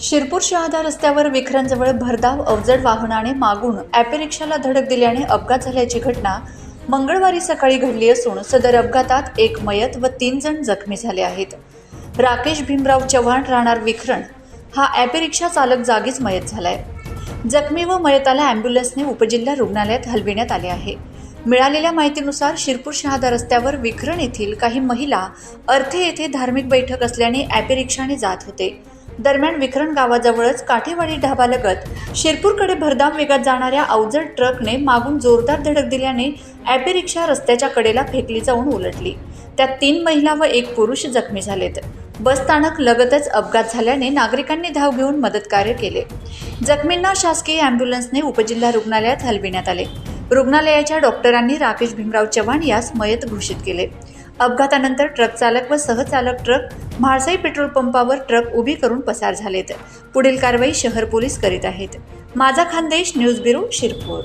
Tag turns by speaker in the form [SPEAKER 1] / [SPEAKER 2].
[SPEAKER 1] शिरपूर शहादा रस्त्यावर विखरणजवळ भरधाव अवजड वाहनाने मागून ॲपे रिक्षाला धडक दिल्याने अपघात झाल्याची घटना मंगळवारी सकाळी घडली असून सदर अपघातात एक मयत व तीन जण जखमी झाले आहेत. राकेश भीमराव चव्हाण राहणार विखरण हा ॲपे रिक्षा चालक जागीच मयत झालाय. जखमी व मयताला अँब्युलन्सने उपजिल्हा रुग्णालयात हलविण्यात आले आहे. मिळालेल्या माहितीनुसार शिरपूर शहादा रस्त्यावर विखरण येथील काही महिला अर्थे येथे धार्मिक बैठक असल्याने ॲपे रिक्षाने जात होते. दरम्यान विखरण गावाजवळच काठेवाडी ढाबालगत शिरपूरकडे भरधाम वेगात जाणाऱ्या अवजड ट्रकने मागून जोरदार धडक दिल्याने ॲपे रिक्षा रस्त्याच्या कडेला फेकली जाऊन उलटली. त्यात तीन महिला व एक पुरुष जखमी झालेत. बसस्थानक लगतच अपघात झाल्याने नागरिकांनी धाव घेऊन मदतकार्य केले. जखमींना शासकीय अँब्युलन्सने उपजिल्हा रुग्णालयात हलविण्यात आले. रुग्णालयाच्या डॉक्टरांनी राकेश भीमराव चव्हाण यास मयत घोषित केले. अपघातानंतर ट्रक चालक व सहचालक ट्रक म्हाळसाई पेट्रोल पंपावर ट्रक उभी करून पसार झालेत. पुढील कारवाई शहर पोलीस करीत आहेत. माझा खानदेश न्यूज ब्युरो शिरपूर.